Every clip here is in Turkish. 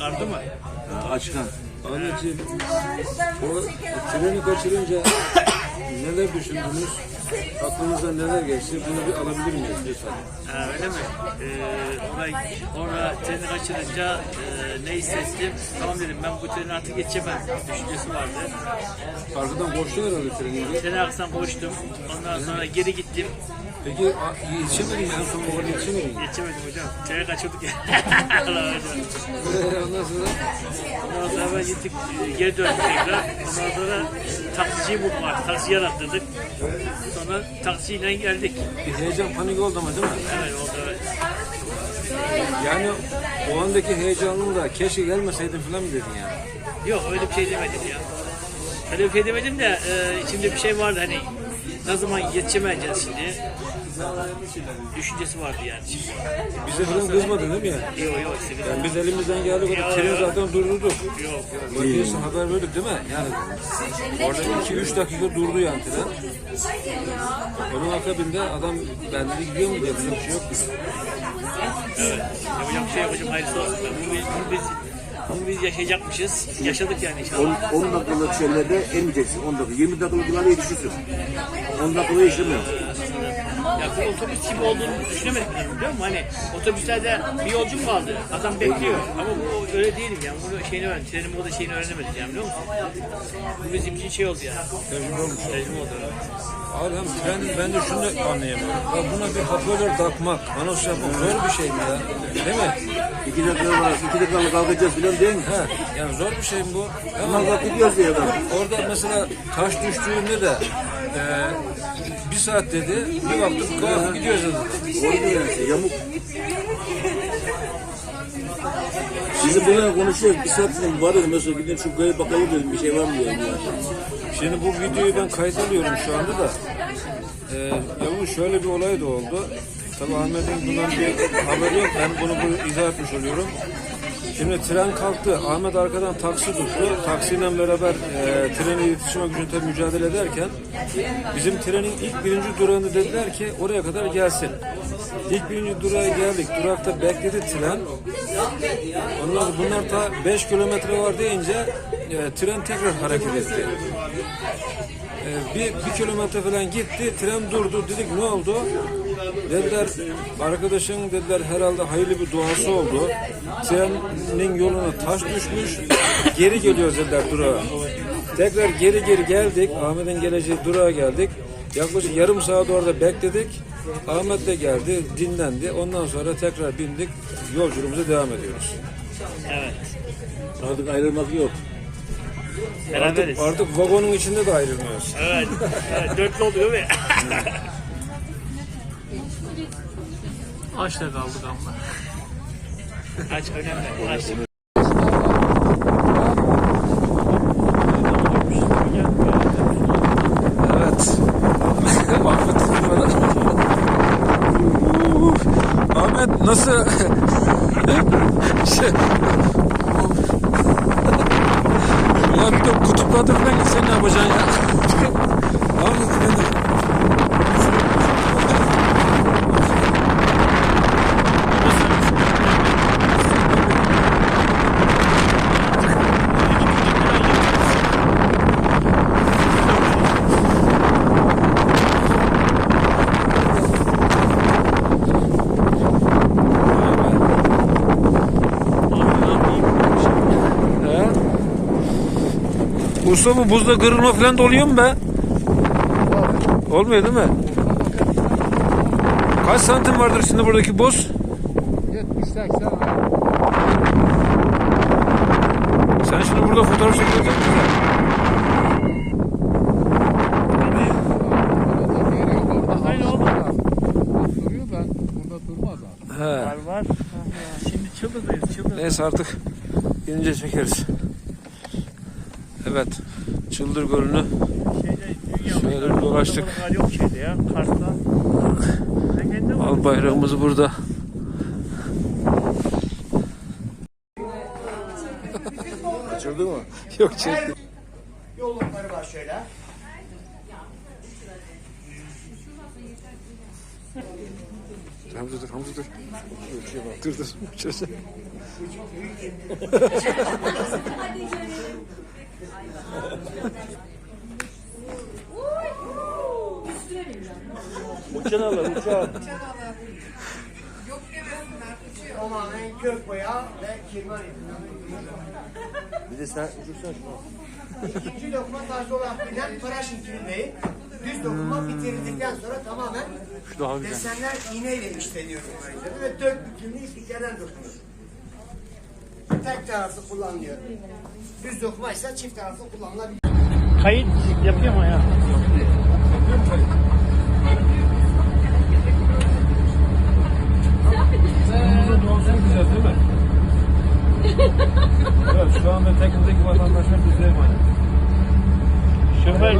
Kardı mı? Ha, Açkan. Anneciğim o treni kaçırınca neler düşündünüz? Aklınızda neler geçti? Bunu bir alabilir miyiz lütfen? Ha, öyle mi? Ee, orayı, orada treni kaçırınca e, ne hissettim? Tamam dedim ben bu treni artık geçemem düşüncesi vardı. Arkadan koştun herhalde trenince. Treni arkasından koştum. Ondan sonra geri gittim. Peki a- yetişemedin mi? En son bu kadar yetişemedin mi? Geçemedim hocam. Treni kaçırdık ya. Allah hocam. Ee, Ondan sonra Ondan sonra ben gittik e, geri döndük tekrar. Ondan sonra taksiciyi buldum artık. Taksi yarattırdık. Sonra taksiyle geldik. bir heyecan panik oldu ama değil mi? Evet oldu evet. Yani o andaki heyecanın da keşke gelmeseydin falan mı dedin yani? Yok öyle bir şey demedim ya. Öyle bir şey demedim de e, içimde bir şey vardı hani ne zaman yetişemeyeceğiz şimdi. Düşüncesi vardı yani. Şimdi. Bize falan kızmadın değil mi yani? Yok yok Yani biz elimizden geldiği kadar treni zaten durdurduk. yok. yok. Bakıyorsun haber verdik değil mi? Yani orada 2-3 dakika durdu yani tren. Onun akabinde adam ben dedi gidiyor mu diye bir şey yok. Evet. Yapacak bir şey hocam hayırlısı olsun. Bunu biz, bunu biz, bunu biz yaşayacakmışız. Yaşadık yani inşallah. 10, 10 dakikalık şeylerde emeceksin 10 dakika. 20 dakikalık yıllarda yetişirsin. 10 dakikada işlemiyor. Ya bu otobüs gibi olduğunu düşünemedik biliyor musun? Hani otobüslerde bir yolcu kaldı. Adam bekliyor. Ama bu öyle değilim yani. Bunu şeyini öğren. Trenin burada şeyini öğrenemedik yani biliyor musun? Bu bizim için şey oldu yani. Tecrübe olmuş. Tecrübe oldu. evet. Abi tren ben de şunu anlayamıyorum. Ya buna bir hoparlör takmak, anons yapmak zor bir şey mi ya? Değil mi? 2 dakika var, 2 dakikalık kalkacağız filan değil mi? He, yani zor bir şey mi bu? Ama Ama kalk gidiyoruz diye adam. orada mesela taş düştüğünde de e, saat dedi, bir baktık kalkıp gidiyoruz dedi. Orada yani yamuk. Bizim bununla konuşuyoruz. Bir saat sonra varız mesela gidin şu köye bakayım dedim bir şey var mı ya. Şimdi bu videoyu ben kayıt alıyorum şu anda da. Ee, yalnız şöyle bir olay da oldu. Tabii Ahmet'in bundan bir haberi yok. Ben bunu bu izah etmiş oluyorum. Şimdi tren kalktı. Ahmet arkadan taksi tuttu. Taksiyle beraber e, yetişmek için tabii mücadele ederken bizim trenin ilk birinci durağını dediler ki oraya kadar gelsin. İlk birinci durağa geldik. Durakta bekledi tren. Sonra bunlar ta 5 kilometre var deyince e, tren tekrar hareket etti. E, bir, bir kilometre falan gitti, tren durdu. Dedik ne oldu? Dediler arkadaşın dediler herhalde hayırlı bir duası oldu. Trenin yoluna taş düşmüş. Geri geliyoruz dediler durağa. Tekrar geri geri geldik. Ahmet'in geleceği durağa geldik. Yaklaşık yarım saat orada bekledik. Ahmet de geldi, dinlendi. Ondan sonra tekrar bindik. Yolculuğumuza devam ediyoruz. Evet. Artık ayrılmak yok. Beraberiz. Artık vagonun içinde de ayrılmıyoruz. Evet. evet. Dörtlü oluyor ve Açta kaldık ama. aç önemli. Aç. Evet. Ahmet Uf. Ahmet nasıl? şey... Ulan bir de kutuplarda falan gitsen ne yapacaksın ya? Ahmet nedir? He? Usta bu buzda kırılma falan da oluyor mu be? Olmuyor değil mi? Kaç santim vardır şimdi buradaki buz? 70-80 Sen şimdi burada fotoğraf durmaz abi. He. Var var. Şimdi Çıldır'dayız. Çıldır. Neyse artık inince çekeriz. Evet. Çıldır Gölü'nü Şeyde, dünya Şöyle bir dolaştık. Yok şeyde ya. Kars'ta. Sen kendin mi? al bayrağımız burada. Kaçırdı mı? Yok çektim. Yollukları var şöyle. Hamza dur, Hamza dur. Dur dur. Şöyle. Uçan alır uçan. Tamamen kök boya ve kirman Bir de sen uçursan şunu. İkinci lokma tarzı olarak bilinen Paraşin kirliği. Düz dokuma bitirildikten sonra tamamen desenler iğneyle işleniyor ve dört bütünlüğü ipliklerden dokunur. Tek taraflı kullanılıyor. Düz dokuma ise çift taraflı kullanılabilir. Kayıt yapıyor mu ya? Güzel değil mi? evet, şu anda tekindeki vatandaşlar bize emanet. Şoför,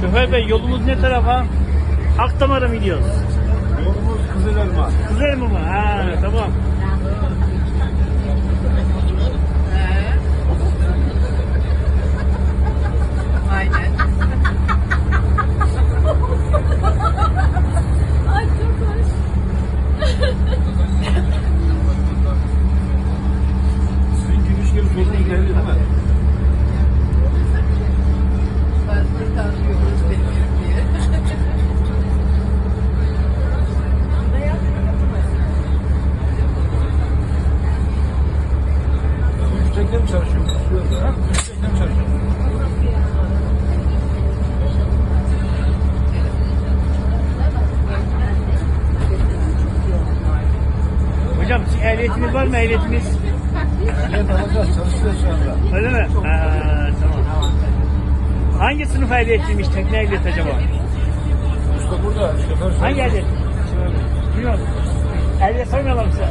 şoför bey yolumuz ne tarafa? Akdamar'a mı gidiyoruz? Yolumuz Kızılelma. Güzel mi? Ha tamam. Ehliyetiniz var mı ehliyetiniz? Evet alacağız çalışıyor. Öyle mi? Ha, tamam. Hangi sınıf ehliyetliymiş tekne ehliyet acaba? Usta burada şoför Hangi ehliyet? Bilmiyorum. Ehliyet sormayalım size.